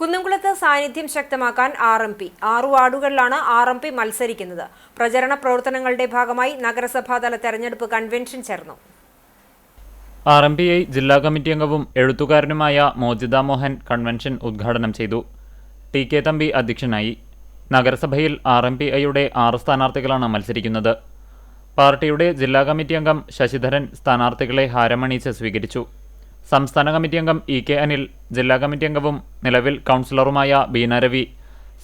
കുന്നംകുളത്ത് സാന്നിധ്യം ശക്തമാക്കാൻ ആർ എം പി. ആറു വാർഡുകളിലാണ് ആർ എം പി മത്സരിക്കുന്നത്. പ്രചരണ പ്രവർത്തനങ്ങളുടെ ഭാഗമായി നഗരസഭാതല തെരഞ്ഞെടുപ്പ് കൺവെൻഷൻ ചേർന്നു. ആർ എം പി ഐ ജില്ലാ കമ്മിറ്റി അംഗവും എഴുത്തുകാരനുമായ മോജിത മോഹൻ കൺവെൻഷൻ ഉദ്ഘാടനം ചെയ്തു. ടി കെ തമ്പി അധ്യക്ഷനായി. നഗരസഭയിൽ ആർ എം പി ഐയുടെ ആറ് സ്ഥാനാർത്ഥികളാണ് മത്സരിക്കുന്നത്. പാർട്ടിയുടെ ജില്ലാ കമ്മിറ്റി അംഗം ശശിധരൻ സ്ഥാനാർത്ഥികളെ ഹാരമണിച്ച് സ്വീകരിച്ചു. സംസ്ഥാന കമ്മിറ്റി അംഗം ഇ കെ അനിൽ ജില്ലാ കമ്മിറ്റി അംഗവും നിലവിൽ കൗൺസിലറുമായ ബീന രവി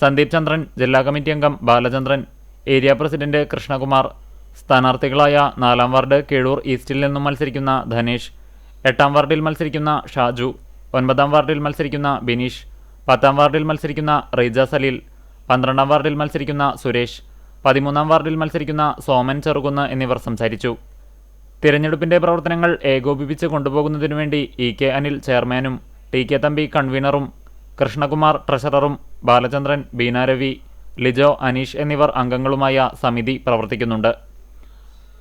സന്ദീപ് ചന്ദ്രൻ ജില്ലാ കമ്മിറ്റി അംഗം ബാലചന്ദ്രൻ ഏരിയ പ്രസിഡന്റ് കൃഷ്ണകുമാർ സ്ഥാനാർത്ഥികളായ നാലാം വാർഡ് കീഴൂർ ഈസ്റ്റിൽ നിന്നും മത്സരിക്കുന്ന ധനേഷ് എട്ടാം വാർഡിൽ മത്സരിക്കുന്ന ഷാജു ഒൻപതാം വാർഡിൽ മത്സരിക്കുന്ന ബിനീഷ് പത്താം വാർഡിൽ മത്സരിക്കുന്ന റീജ സലീൽ പന്ത്രണ്ടാം വാർഡിൽ മത്സരിക്കുന്ന സുരേഷ് പതിമൂന്നാം വാർഡിൽ മത്സരിക്കുന്ന സോമൻ ചെറുകുന്ന് എന്നിവർ സംസാരിച്ചു. തിരഞ്ഞെടുപ്പിന്റെ പ്രവർത്തനങ്ങൾ ഏകോപിപ്പിച്ച് കൊണ്ടുപോകുന്നതിനു വേണ്ടി ഇ കെ അനിൽ ചെയർമാനും ടി കെ തമ്പി കൺവീനറും കൃഷ്ണകുമാർ ട്രഷററും ബാലചന്ദ്രൻ ബീനാരവി ലിജോ അനീഷ് എന്നിവർ അംഗങ്ങളുമായ സമിതി പ്രവർത്തിക്കുന്നുണ്ട്.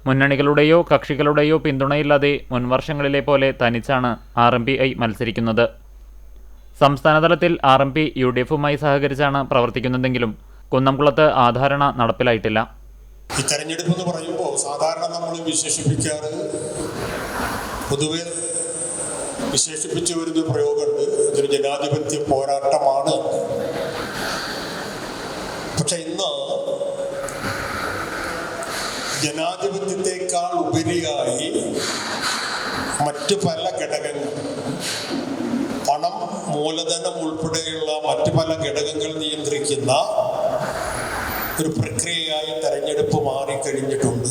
മുന്നണികളുടെയോ കക്ഷികളുടെയോ പിന്തുണയില്ലാതെ മുൻവർഷങ്ങളിലെ പോലെ തനിച്ചാണ് ആർ എം പി ഐ മത്സരിക്കുന്നത്. സംസ്ഥാനതലത്തിൽ R M P U D എഫുമായി സഹകരിച്ചാണ് പ്രവർത്തിക്കുന്നതെങ്കിലും കുന്നംകുളത്ത് ആധാരണ നടപ്പിലായിട്ടില്ല. ഈ തെരഞ്ഞെടുപ്പ് എന്ന് പറയുമ്പോൾ സാധാരണ നമ്മൾ വിശേഷിപ്പിക്കാറ് പൊതുവെ വിശേഷിപ്പിച്ചു വരുന്ന പ്രയോഗമുണ്ട്. ഇതൊരു ജനാധിപത്യ പോരാട്ടമാണ്. പക്ഷെ ഇന്ന് ജനാധിപത്യത്തെക്കാൾ ഉപരിയായി മറ്റു പല ഘടകങ്ങൾ പണം മൂലധനം ഉൾപ്പെടെയുള്ള മറ്റു പല ഘടകങ്ങൾ നിയന്ത്രിക്കുന്ന ഒരു പ്ര- മാറിക്കഴിഞ്ഞിട്ടുണ്ട്.